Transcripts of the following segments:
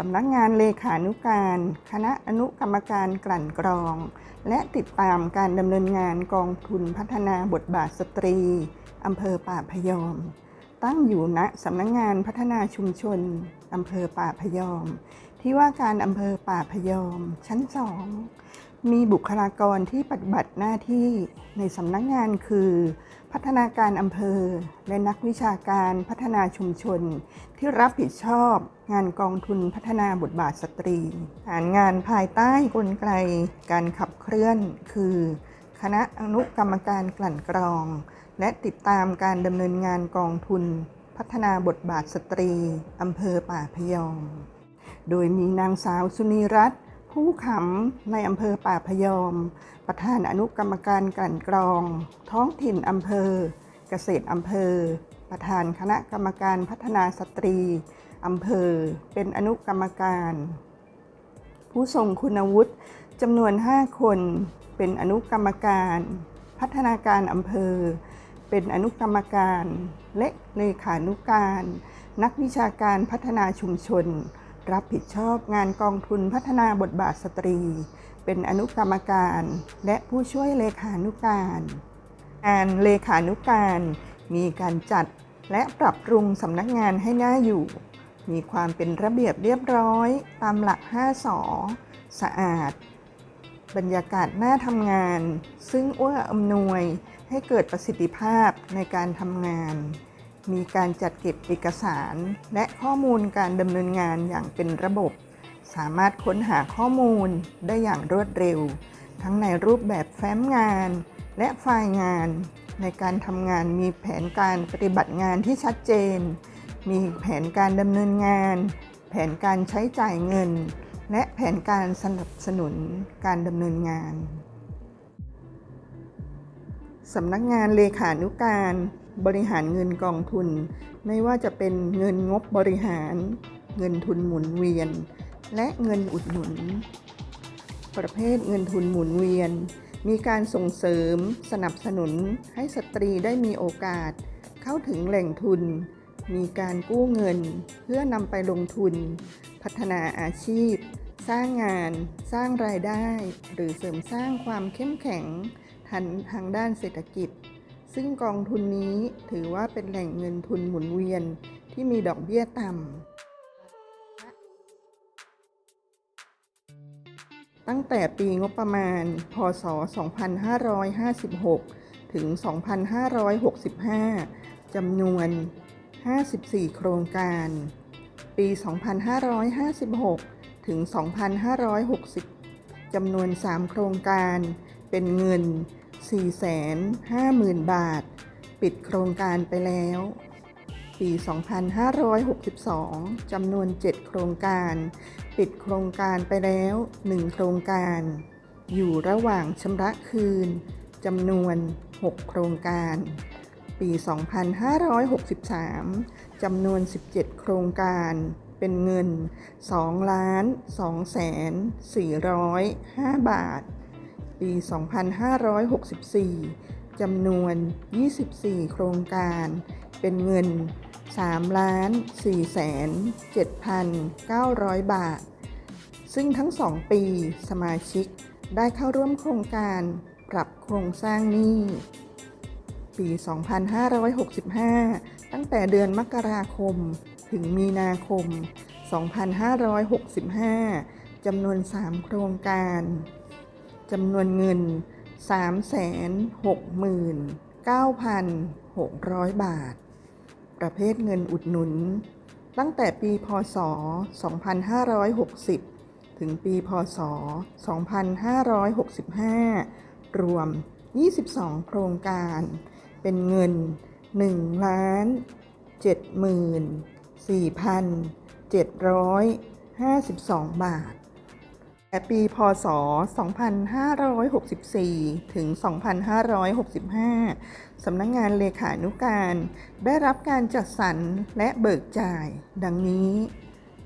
สำนักงานเลขานุการ คณะอนุกรรมการกลั่นกรอง และติดตามการดำเนินงานกองทุนพัฒนาบทบาทสตรีอำเภอป่าพยอม ตั้งอยู่ณสำนักงานพัฒนาชุมชนอำเภอป่าพยอม ที่ว่าการอำเภอป่าพยอม ชั้นสองมีบุคลากรที่ปฏิบัติหน้าที่ในสำนักงานคือ พัฒนาการอำเภอ และนักวิชาการพัฒนาชุมชน ที่รับผิดชอบ งานกองทุนพัฒนาบทบาทสตรีฐานงานภายใต้กลไกการขับเคลื่อน คือ คณะอนุกรรมการกลั่นกรอง และติดตามการดำเนินงานกองทุน พัฒนาบทบาทสตรีอำเภอป่าพยอม โดยมีนางสาวสุนีรัตน์ผู้ขำในอำเภอป่าพยอม ประธานอนุกรรมการกลั่นกรอง ท้องถิ่นอำเภอ เกษตรอำเภอ ประธานคณะกรรมการพัฒนาสตรี อำเภอ เป็นอนุกรรมการ ผู้ทรงคุณวุฒิจำนวน 5 คน เป็นอนุกรรมการ พัฒนาการอำเภอ เป็นอนุกรรมการ และเลขานุการ นักวิชาการพัฒนาชุมชน รับผิดชอบงานกองทุนพัฒนาบทบาทสตรี เป็นอนุกรรมการ และผู้ช่วยเลขานุการงานเลขานุการมีการจัดและปรับปรุงสำนักงานให้น่าอยู่ มีความเป็นระเบียบเรียบร้อย ตามหลัก 5สอสะอาด บรรยากาศน่าทำงาน ซึ่งเอื้ออำนวยให้เกิดประสิทธิภาพในการทำงาน มีการจัดเก็บเอกสาร และข้อมูลการดำเนินงานอย่างเป็นระบบ สามารถค้นหาข้อมูลได้อย่างรวดเร็ว ทั้งในรูปแบบแฟ้มงาน และไฟล์งาน ในการทำงานมีแผนการปฏิบัติงานที่ชัดเจน มีแผนการดำเนินงาน แผนการใช้จ่ายเงิน และแผนการสนับสนุนการดำเนินงานสำนักงานเลขานุการบริหารเงินกองทุน ไม่ว่าจะเป็นเงินงบบริหาร เงินทุนหมุนเวียน และเงินอุดหนุน ประเภทเงินทุนหมุนเวียน มีการส่งเสริมสนับสนุนให้สตรีได้มีโอกาส เข้าถึงแหล่งทุน มีการกู้เงิน เพื่อนำไปลงทุน พัฒนาอาชีพ สร้างงาน สร้างรายได้ หรือเสริมสร้างความเข้มแข็งทางทางด้านเศรษฐกิจ ซึ่งกองทุนนี้ถือว่าเป็นแหล่งเงินทุนหมุนเวียนที่มีดอกเบี้ยต่ำ ตั้งแต่ปีงบประมาณ พศ 2556 ถึง 2565 จำนวน 54 โครงการ ปี 2556 ถึง 2560 จำนวน 3 โครงการ เป็นเงิน 450,000 บาท ปิดโครงการไปแล้ว ปี 2562 จำนวน 7 โครงการ ปิดโครงการไปแล้ว 1 โครงการ อยู่ระหว่างชำระคืนจำนวน 6 โครงการ ปี 2563 จำนวน 17 โครงการ เป็นเงิน 2 ล้าน2แสน405 บาท ปี 2564 จำนวน 24 โครงการ เป็นเงิน 3 ล้าน4แสน7,900 บาท ซึ่งทั้ง 2 ปีสมาชิกได้เข้าร่วมโครงการปรับโครงสร้างหนี้ ปี 2565 ตั้งแต่เดือนมกราคม ถึงมีนาคม 2565 จำนวน 3 โครงการจำนวนเงิน 369,600 บาท ประเภทเงินอุดหนุน ตั้งแต่ปี พศ 2560 ถึงปี พศ 2565 รวม 22 โครงการ เป็นเงิน1ล้าน74,752 บาท แต่ปีพศ 2564 ถึง 2565 สำนักงงานเลขานุการ ได้รับการจัดสรรและเบิกจ่าย ดังนี้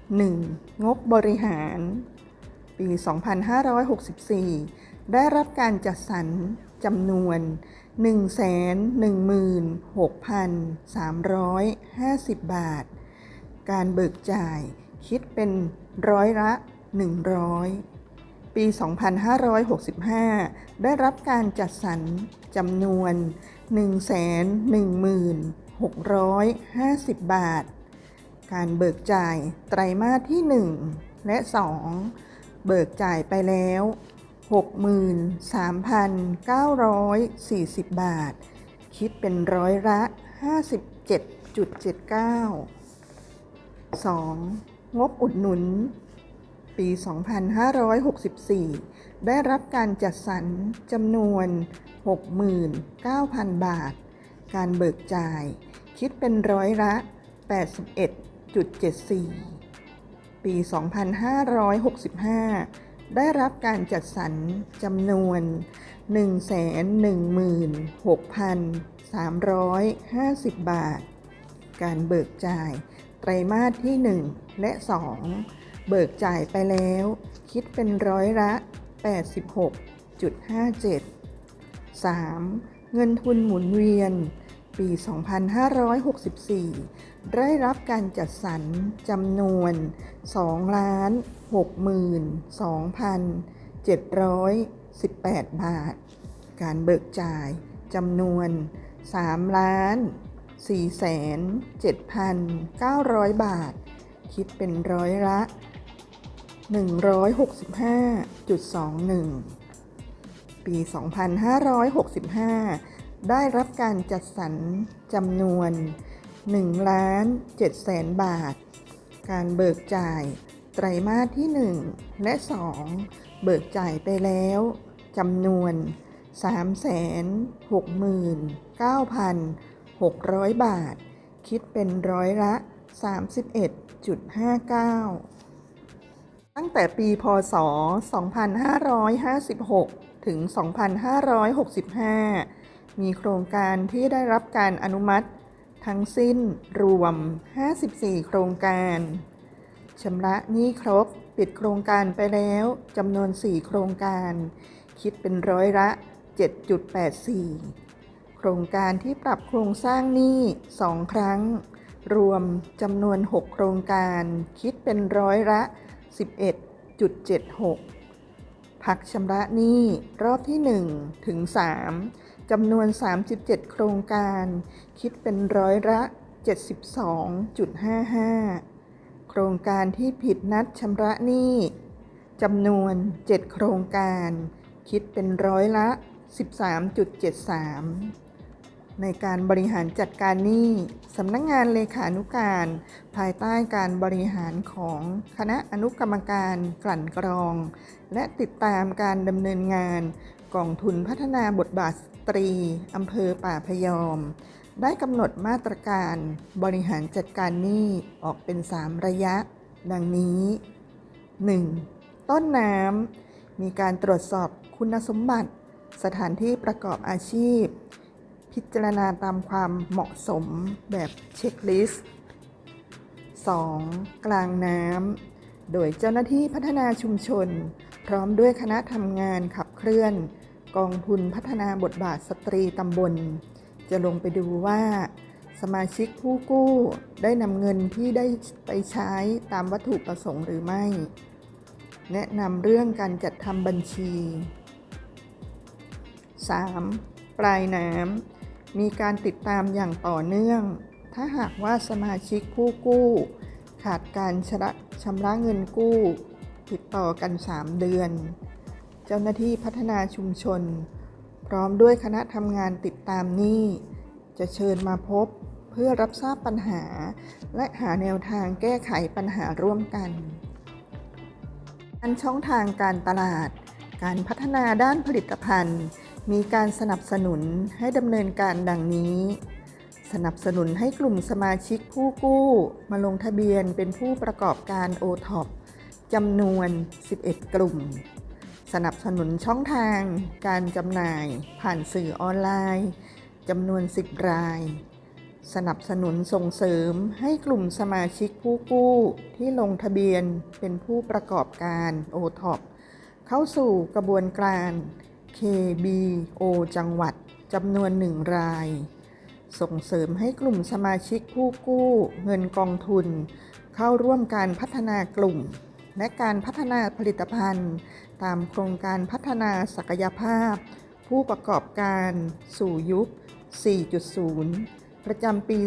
1. งบบริหาร ปี 2564 ได้รับการจัดสรรจำนวน 116,350 บาท การเบิกจ่ายคิดเป็นร้อยละ 100 ปี 2565 ได้รับการจัดสรรจำนวน 116,50 บาท การเบิกจ่ายไตรมาสที่ 1 และ 2 เบิกจ่ายไปแล้ว 63,940 บาท คิดเป็นร้อยละ 57.79 2. งบอุดหนุน ปี 2564 ได้รับการจัดสรรจำนวน 69,000 บาท การเบิกจ่าย คิดเป็นร้อยละ 81.74 ปี 2565 ได้รับการจัดสรรจำนวน 116,350 บาท การเบิกจ่าย ไตรมาสที่ 1 และ 2 เบิกจ่ายไปแล้ว คิดเป็นร้อยละ 86.57 3. เงินทุนหมุนเวียน ปี 2564 ได้รับการจัดสรรจำนวน2,62,718 บาท การเบิกจ่ายจำนวน 3 ล้าน 47,900 บาท คิดเป็นร้อยละ 165.21 ปี 2565 ได้รับการจัดสรรจำนวน 1ล้าน7แสนบาท การเบิกจ่าย ไตรมาสที่ 1 และ 2 เบิกจ่ายไปแล้วจำนวน 369,600 บาท คิดเป็นร้อยละ 31.59 ตั้งแต่ปีพศ 2556 ถึง 2565 มีโครงการที่ได้รับการอนุมัติ ทั้งสิ้นรวม 54 โครงการชำระหนี้ครบปิดโครงการไปแล้วจำนวน 4 โครงการ คิดเป็นร้อยละ 7.84 โครงการที่ปรับโครงสร้างหนี้ 2 ครั้ง รวมจำนวน 6 โครงการ คิดเป็นร้อยละ 11.76 พักชำระหนี้รอบที่ 1 ถึง 3 จำนวน 37 โครงการ คิดเป็นร้อยละ 72.55 โครงการที่ผิดนัดชำระหนี้จำนวน 7 โครงการ คิดเป็นร้อยละ 13.73 ในการบริหารจัดการหนี้สำนักงงานเลขานุการ ภายใต้การบริหารของคณะอนุกรรมการกลั่นกรอง และติดตามการดำเนินงาน กองทุนพัฒนาบทบาทสตรีอำเภอป่าพยอม ได้กำหนดมาตรการบริหารจัดการหนี้ออกเป็น 3 ระยะ ดังนี้ 1. ต้นน้ำมีการตรวจสอบคุณสมบัติ สถานที่ประกอบอาชีพ พิจารณาตามความเหมาะสมแบบเช็คลิสต์ 2. กลางน้ำโดยเจ้าหน้าที่พัฒนาชุมชน พร้อมด้วยคณะทำงานขับเคลื่อน กองทุนพัฒนาบทบาทสตรีตำบล จะลงไปดูว่า สมาชิกผู้กู้ได้นำเงินที่ได้ไปใช้ตามวัตถุประสงค์หรือไม่ แนะนำเรื่องการจัดทำบัญชี 3. ปลายน้ำมีการติดตามอย่างต่อเนื่อง ถ้าหากว่าสมาชิกผู้กู้ ขาดการชำระะเงินกู้ ติดต่อกัน 3 เดือน เจ้าหน้าที่พัฒนาชุมชน พร้อมด้วยคณะทำงานติดตามหนี้ จะเชิญมาพบเพื่อรับทราบปัญหา และหาแนวทางแก้ไขปัญหาร่วมกัน อันช่องทางการตลาด การพัฒนาด้านผลิตภัณฑ์ มีการสนับสนุนให้ดำเนินการดังนี้ สนับสนุนให้กลุ่มสมาชิกผู้กู้มาลงทะเบียนเป็นผู้ประกอบการ o t o p จำนวน 11 กลุ่ม สนับสนุนช่องทางการจำหน่ายผ่านสื่อออนไลน์จำนวน 10 ราย สนับสนุนส่งเสริมให้กลุ่มสมาชิกผู้กู้ที่ลงทะเบียนเป็นผู้ประกอบการ o t o p เข้าสู่กระบวนการ KBO จังหวัดจำนวนหนึ่งราย ส่งเสริมให้กลุ่มสมาชิกผู้กู้เงินกองทุน เข้าร่วมการพัฒนากลุ่ม และการพัฒนาผลิตภัณฑ์ ตามโครงการพัฒนาศักยภาพ ผู้ประกอบการสู่ยุค 4.0 ประจำปี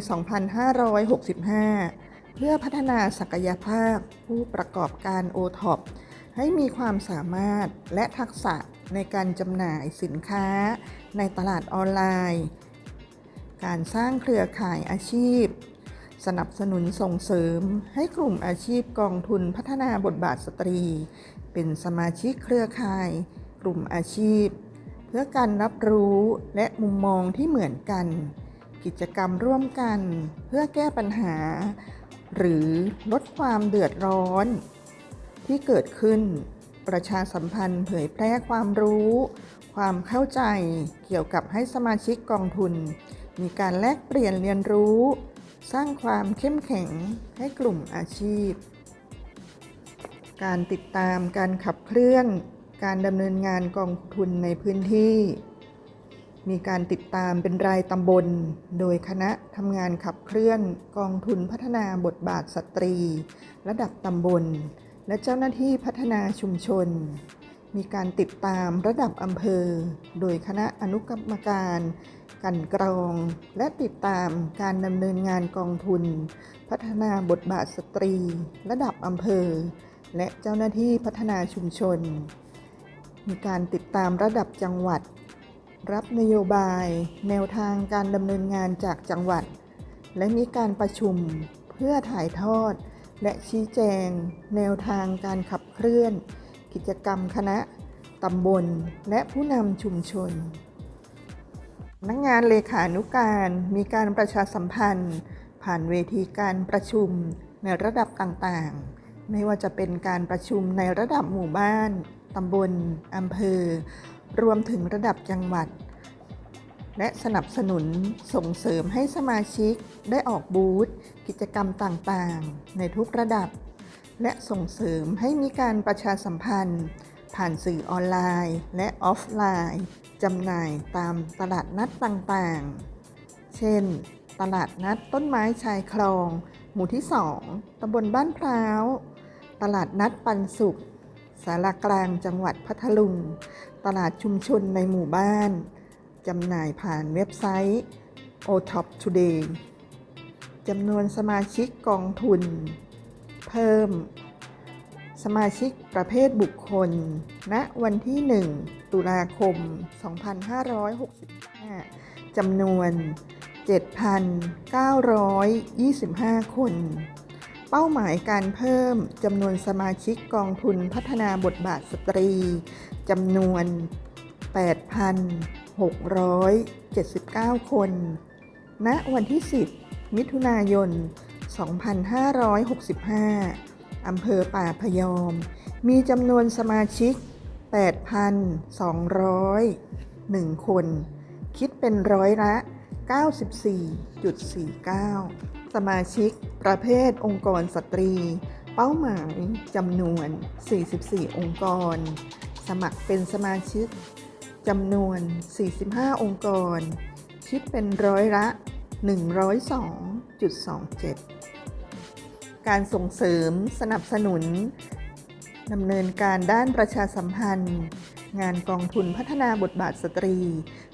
2565 เพื่อพัฒนาศักยภาพ ผู้ประกอบการโอท็อปให้มีความสามารถและทักษะในการจำหน่ายสินค้าในตลาดออนไลน์ การสร้างเครือข่ายอาชีพ สนับสนุนส่งเสริมให้กลุ่มอาชีพกองทุนพัฒนาบทบาทสตรี เป็นสมาชิกเครือข่าย กลุ่มอาชีพ เพื่อการรับรู้และมุมมองที่เหมือนกัน กิจกรรมร่วมกัน เพื่อแก้ปัญหา หรือลดความเดือดร้อน ที่เกิดขึ้น ประชาสัมพันธ์เผยแพร่ความรู้ ความเข้าใจเกี่ยวกับให้สมาชิกกองทุน มีการแลกเปลี่ยนเรียนรู้ สร้างความเข้มแข็งให้กลุ่มอาชีพ การติดตามการขับเคลื่อน การดำเนินงานกองทุนในพื้นที่ มีการติดตามเป็นรายตำบล โดยคณะทำงานขับเคลื่อนกองทุนพัฒนาบทบาทสตรี ระดับตำบล และเจ้าหน้าที่พัฒนาชุมชน มีการติดตามระดับอำเภอ โดยคณะอนุกรรมการกันกรอง และติดตามการดำเนินงานกองทุน พัฒนาบทบาทสตรี ระดับอำเภอ และเจ้าหน้าที่พัฒนาชุมชน มีการติดตามระดับจังหวัด รับนโยบาย แนวทางการดำเนินงานจากจังหวัด และมีการประชุมเพื่อถ่ายทอด และชี้แจง แนวทางการขับเคลื่อน กิจกรรมคณะตำบล และผู้นำชุมชนนักงานเลขานุการมีการประชาสัมพันธ์ ผ่านเวทีการประชุมในระดับต่างๆ ไม่ว่าจะเป็นการประชุมในระดับหมู่บ้าน ตำบล อำเภอ รวมถึงระดับจังหวัด และสนับสนุนส่งเสริมให้สมาชิกได้ออกบูธกิจกรรมต่างๆ ในทุกระดับ และส่งเสริมให้มีการประชาสัมพันธ์ ผ่านสื่อออนไลน์ และออฟไลน์จำหน่ายตามตลาดนัดต่างๆ เช่น ตลาดนัดต้นไม้ชายคลอง หมู่ที่ 2ตำบลบ้านพร้าว ตลาดนัดปันสุข สารากลางจังหวัดพัทลุง ตลาดชุมชนในหมู่บ้าน จำหน่ายผ่านเว็บไซต์ OTOP Today จำนวนสมาชิกกองทุน เพิ่ม สมาชิกประเภทบุคคลณวันที่ 1 ตุลาคม 2565 จำนวน 7,925 คน เป้าหมายการเพิ่มจำนวนสมาชิกกองทุนพัฒนาบทบาทสตรีจำนวน 8,679 คน ณ วันที่ 10 มิถุนายน 2565 อำเภอป่าพยอม มีจำนวนสมาชิก 8,201 คน คิดเป็นร้อยละ 94.49 สมาชิกประเภทองค์กรสตรี เป้าหมายจำนวน 44 องค์กร สมัครเป็นสมาชิกจำนวน 45 องค์กร คิดเป็นร้อยละ 102.27 การส่งเสริม สนับสนุนดำเนินการด้านประชาสัมพันธ์ งานกองทุนพัฒนาบทบาทสตรี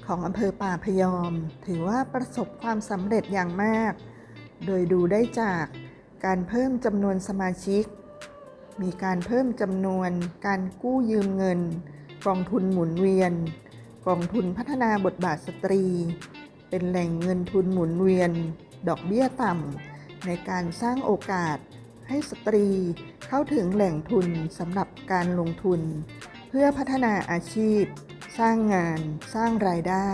ของอำเภอป่าพยอม ถือว่าประสบความสำเร็จอย่างมาก โดยดูได้จากการเพิ่มจำนวนสมาชิก มีการเพิ่มจำนวนการกู้ยืมเงิน กองทุนหมุนเวียน กองทุนพัฒนาบทบาทสตรี เป็นแหล่งเงินทุนหมุนเวียน ดอกเบี้ยต่ำ ในการสร้างโอกาสให้สตรีเข้าถึงแหล่งทุนสำหรับการลงทุน เพื่อพัฒนาอาชีพ สร้างงาน สร้างรายได้